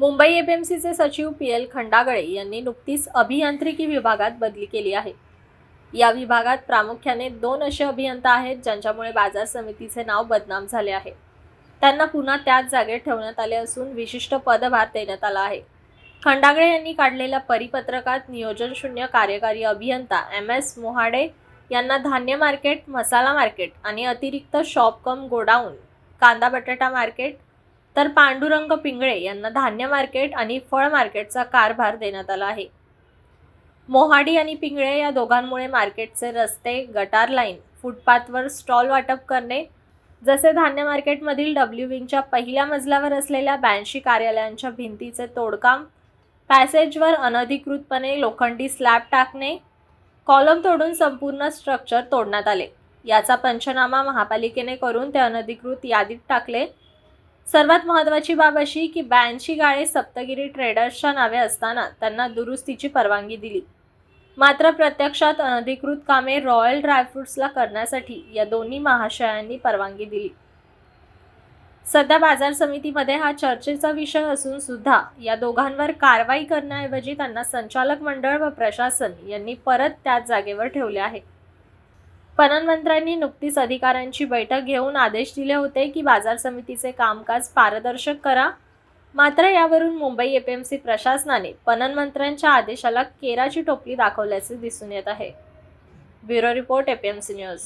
मुंबई एपीएमसीचे सचिव P L Khandagale यांनी नुकतीच अभियांत्रिकी विभागात बदली केली आहे. या विभागात प्रामुख्याने दोन असे अभियंता आहेत ज्यांच्यामुळे बाजार समितीचे नाव बदनाम झाले आहे. त्यांना पुन्हा त्याच जागेत ठेवण्यात आले असून विशिष्ट पदभार देण्यात आला आहे. खंडागळे यांनी काढलेल्या परिपत्रकात नियोजनशून्य कार्यकारी अभियंता एम एस मोहाडे यांना धान्य मार्केट मसाला मार्केट आणि अतिरिक्त शॉप कम गोडाऊन कांदा बटाटा मार्केट तर पांडुरंग पिंगळे यांना धान्य मार्केट आणि फळ मार्केटचा कारभार देण्यात आला आहे. मोहाडी आणि पिंगळे या दोघांमुळे मार्केटचे रस्ते गटार लाईन फुटपाथवर स्टॉल वाटप करणे जसे धान्य मार्केटमधील डब्ल्यू विंगच्या पहिल्या मजल्यावर असलेल्या ब्याऐंशी कार्यालयांच्या भिंतीचे तोडकाम पॅसेजवर अनधिकृतपणे लोखंडी स्लॅब टाकणे कॉलम तोडून संपूर्ण स्ट्रक्चर तोडण्यात आले. याचा पंचनामा महापालिकेने करून ते अनधिकृत यादीत टाकले. सर्वात महत्त्वाची बाब अशी की ब्याऐंशी गाळे सप्तगिरी ट्रेडर्सच्या नावे असताना त्यांना दुरुस्तीची परवानगी दिली. मात्र प्रत्यक्षात अनधिकृत कामे रॉयल ड्रायफ्रुट्सला करण्यासाठी या दोन्ही महाशयांनी परवानगी दिली. सध्या बाजार समितीमध्ये हा चर्चेचा विषय असून सुद्धा या दोघांवर कारवाई करण्याऐवजी त्यांना संचालक मंडळ व प्रशासन यांनी परत त्याच जागेवर ठेवले आहे. पणनमंत्र्यांनी नुकतीच अधिकाऱ्यांची बैठक घेऊन आदेश दिले होते की बाजार समितीचे कामकाज पारदर्शक करा. मात्र यावरून मुंबई एपीएमसी प्रशासनाने पणनमंत्र्यांच्या आदेशाला केराची टोपली दाखवल्याचे दिसून येत आहे. Bureau report APMC news.